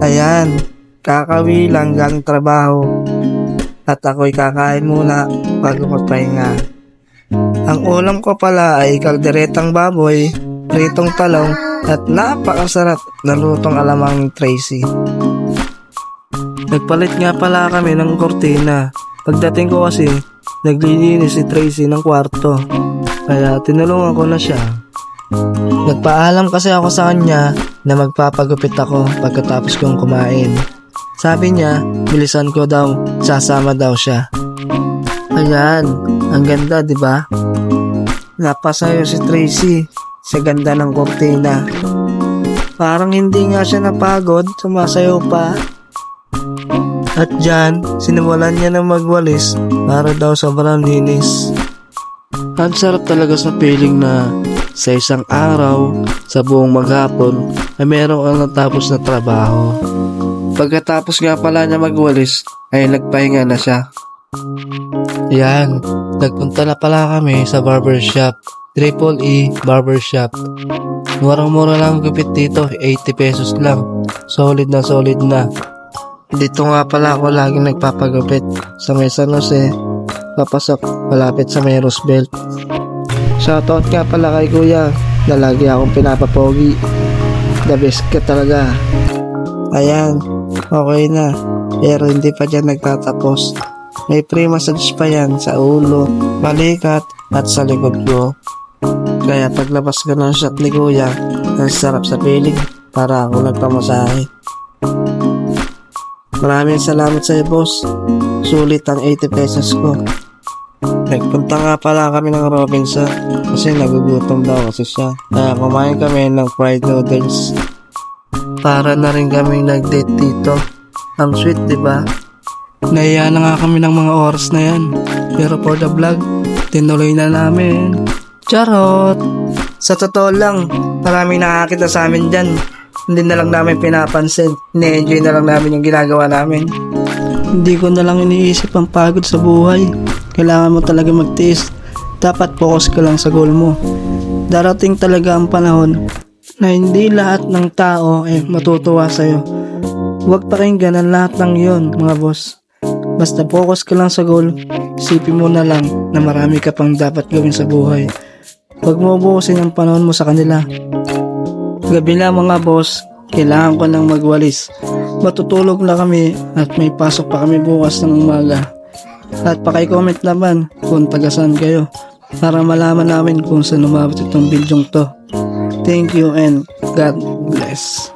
Ayan, kakawi lang galing trabaho. At ako'y kakain muna bago magpahinga. Ang ulam ko pala ay kalderetang baboy, pritong talong, at napakasarap na lutong alamang ni Tracy. Nagpalit nga pala kami ng kortina. Pagdating ko kasi, naglilinis si Tracy ng kwarto. Kaya tinulungan ko na siya. Nagpaalam kasi ako sa kanya na magpapagupit ako pagkatapos kong kumain. Sabi niya, bilisan ko daw, sasama daw siya. Ayan, ang ganda, di ba? Napasayo si Tracy sa ganda ng kortina. Parang hindi nga siya napagod, sumasayaw pa. At dyan, sinimulan niya na magwalis para daw sobrang linis. Ang sarap talaga sa feeling na sa isang araw, sa buong maghapon, ay meron kang natapos na trabaho. Pagkatapos nga pala niya magwalis, ay nagpahinga na siya. Yan, nagpunta na pala kami sa barbershop. Triple E Barbershop. Murang-mura lang ang gupit dito, 80 pesos lang. Solid na solid na. Dito nga pala ako laging nagpapagupit sa may San Jose, papasok malapit sa may Roosevelt. Shoutout nga pala kay kuya na lagi akong pinapapogi. The best ka talaga. Ayan, okay na. Pero hindi pa dyan nagtatapos. May free massage pa yan sa ulo, balikat, at sa likod ko. Kaya paglabas ko ng shot ni kuya, ang sarap sa piling para ako nagpamasahe. Maraming salamat sa iyo, boss. Sulit ang 80 pesos ko. Nagpunta nga pala kami ng Robinson kasi nagugutom daw kasi siya. Kaya kumain kami ng fried noodles. Para na rin kami nag-date dito. Ang sweet, di ba? Naiya na nga kami ng mga oras na yan. Pero for the vlog, tinuloy na namin. Charot! Sa totoo lang, maraming nakakita sa amin dyan. Hindi na lang namin pinapansin. Ini-enjoy na lang namin yung ginagawa namin. Hindi ko na lang iniisip ang pagod sa buhay. Kailangan mo talaga magtiis. Dapat focus ka lang sa goal mo. Darating talaga ang panahon na hindi lahat ng tao ay matutuwa sa'yo. Huwag pakinggan ang lahat ng yon mga boss. Basta focus ka lang sa goal, isipin mo na lang na marami ka pang dapat gawin sa buhay. Huwag mo ubusin ang panahon mo sa kanila. Gabi na mga boss, kailangan ko nang magwalis. Matutulog na kami at may pasok pa kami bukas ng umaga. At paki-comment naman kung tagasan kayo para malaman namin kung saan umabot itong bidyong to. Thank you and God bless.